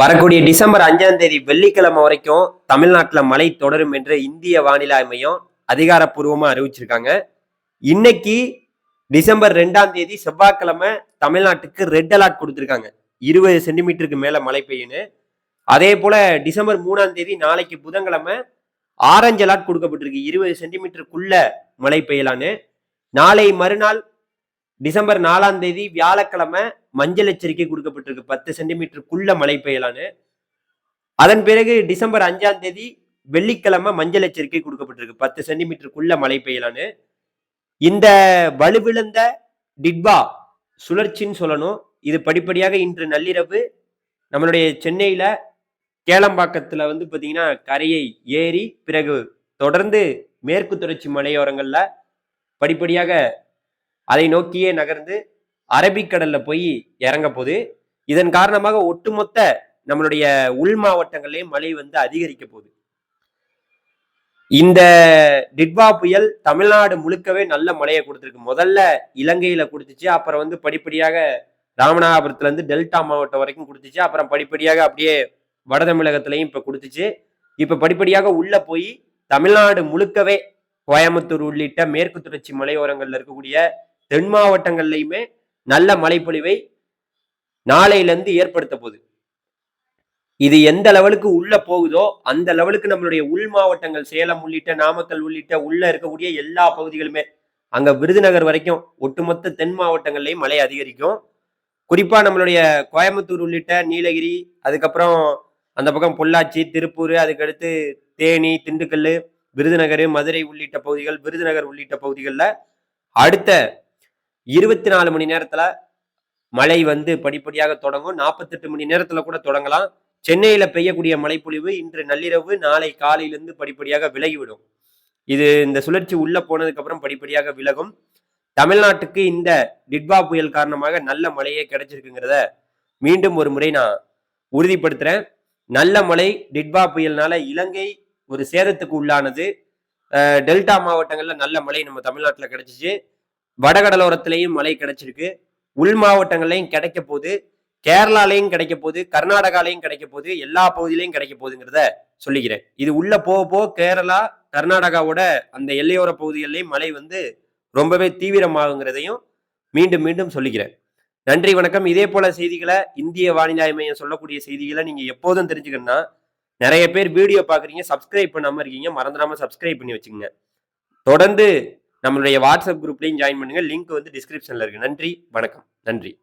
வரக்கூடிய டிசம்பர் அஞ்சாம் தேதி வெள்ளிக்கிழமை வரைக்கும் தமிழ்நாட்டில் மழை தொடரும் என்று இந்திய வானிலை மையம் அதிகாரப்பூர்வமாக அறிவிச்சிருக்காங்க. இன்னைக்கு டிசம்பர் ரெண்டாம் தேதி செவ்வாய்க்கிழமை தமிழ்நாட்டுக்கு ரெட் அலர்ட் கொடுத்துருக்காங்க. இருபது சென்டிமீட்டருக்கு மேலே மழை பெய்யுன்னு. அதே போல டிசம்பர் மூணாம் தேதி நாளைக்கு புதன்கிழமை ஆரஞ்சு அலர்ட் கொடுக்கப்பட்டிருக்கு. இருபது சென்டிமீட்டருக்குள்ள மழை பெய்யலான்னு. நாளை மறுநாள் டிசம்பர் நாலாம் தேதி வியாழக்கிழமை மஞ்சள் எச்சரிக்கை கொடுக்கப்பட்டிருக்கு. பத்து சென்டிமீட்டருக்குள்ள மழை பெய்யலான்னு. அதன் பிறகு டிசம்பர் அஞ்சாம் தேதி வெள்ளிக்கிழமை மஞ்சள் எச்சரிக்கை கொடுக்கப்பட்டிருக்கு. பத்து சென்டிமீட்டருக்குள்ள மழை பெய்யலான்னு. இந்த வலுவிழந்த டிட்பா சுழற்சின்னு சொல்லணும். இது படிப்படியாக இன்று நள்ளிரவு நம்மளுடைய சென்னையில கேளம்பாக்கத்துல வந்து பாத்தீங்கன்னா கரையை ஏறி பிறகு தொடர்ந்து மேற்கு தொடர்ச்சி மலையோரங்கள்ல படிப்படியாக அதை நோக்கியே நகர்ந்து அரபிக்கடல்ல போய் இறங்க போகுது இதன் காரணமாக ஒட்டுமொத்த நம்மளுடைய உள் மாவட்டங்களிலே மழை வந்து அதிகரிக்க போகுது. இந்த டிட்வா புயல் தமிழ்நாடு முழுக்கவே நல்ல மழையை கொடுத்துருக்கு. முதல்ல இலங்கையில கொடுத்துச்சு அப்புறம் வந்து படிப்படியாக ராமநாதபுரத்துல இருந்து டெல்டா மாவட்டம் வரைக்கும் கொடுத்துச்சு அப்புறம் படிப்படியாக அப்படியே வட தமிழகத்திலையும் இப்ப கொடுத்துச்சு. இப்ப படிப்படியாக உள்ள போய் தமிழ்நாடு முழுக்கவே கோயம்புத்தூர் உள்ளிட்ட மேற்கு தொடர்ச்சி மலையோரங்கள்ல இருக்கக்கூடிய தென் மாவட்டங்கள்லையுமே நல்ல மழைப்பொழிவை நாளையிலிருந்து ஏற்படுத்த போகுது. இது எந்த லெவலுக்கு உள்ள போகுதோ அந்த லெவலுக்கு நம்மளுடைய உள் மாவட்டங்கள் சேலம் உள்ளிட்ட நாமக்கல் உள்ளிட்ட உள்ள இருக்கக்கூடிய எல்லா பகுதிகளுமே அங்க விருதுநகர் வரைக்கும் ஒட்டுமொத்த தென் மாவட்டங்கள்லையும் மழை அதிகரிக்கும். குறிப்பா நம்மளுடைய கோயம்புத்தூர் உள்ளிட்ட நீலகிரி அதுக்கப்புறம் அந்த பக்கம் பொள்ளாச்சி திருப்பூர் அதுக்கடுத்து தேனி திண்டுக்கல் விருதுநகர் மதுரை உள்ளிட்ட பகுதிகள் விருதுநகர் உள்ளிட்ட பகுதிகளில் அடுத்த இருபத்தி நாலு மணி நேரத்துல மழை வந்து படிப்படியாக தொடங்கும். நாற்பத்தெட்டு மணி நேரத்துல கூட தொடங்கலாம். சென்னையில பெய்யக்கூடிய மழைப்பொழிவு இன்று நள்ளிரவு நாளை காலையிலிருந்து படிப்படியாக விலகிவிடும். இது இந்த சுழற்சி உள்ள போனதுக்கு அப்புறம் படிப்படியாக விலகும். தமிழ்நாட்டுக்கு இந்த டிட்வா புயல் காரணமாக நல்ல மழையே கிடைச்சிருக்குங்கிறத மீண்டும் ஒரு முறை நான் உறுதிப்படுத்துறேன். நல்ல மழை டிட்வா புயல்னால இலங்கை ஒரு சேதத்துக்கு உள்ளானது. டெல்டா மாவட்டங்கள்ல நல்ல மழை நம்ம தமிழ்நாட்டுல கிடைச்சிச்சு. வடகடலோரத்திலையும் மழை கிடைச்சிருக்கு. உள் மாவட்டங்கள்லையும் கிடைக்க போகுது. கேரளாலையும் கிடைக்க போகுது. கர்நாடகாலையும் கிடைக்க போகுது. எல்லா பகுதியிலையும் கிடைக்க போகுதுங்கிறத சொல்லிக்கிறேன். இது உள்ள போக போக கேரளா கர்நாடகாவோட அந்த எல்லையோர பகுதிகளிலையும் மழை வந்து ரொம்பவே தீவிரமாகுங்கிறதையும் மீண்டும் மீண்டும் சொல்லிக்கிறேன். நன்றி வணக்கம். இதே போல செய்திகளை இந்திய வானிலை மையம் சொல்லக்கூடிய செய்திகளை நீங்க எப்போதும் தெரிஞ்சுக்கணும்னா நிறைய பேர் வீடியோ பாக்குறீங்க சப்ஸ்கிரைப் பண்ணாம இருக்கீங்க மறந்துடாம சப்ஸ்கிரைப் பண்ணி வச்சுக்கோங்க. தொடர்ந்து நம்மளுடைய வாட்ஸ்அப் குரூப்லையும் ஜாயின் பண்ணுங்க. லிங்க் வந்து டிஸ்கிரிப்ஷன்ல இருக்கு. நன்றி வணக்கம். நன்றி.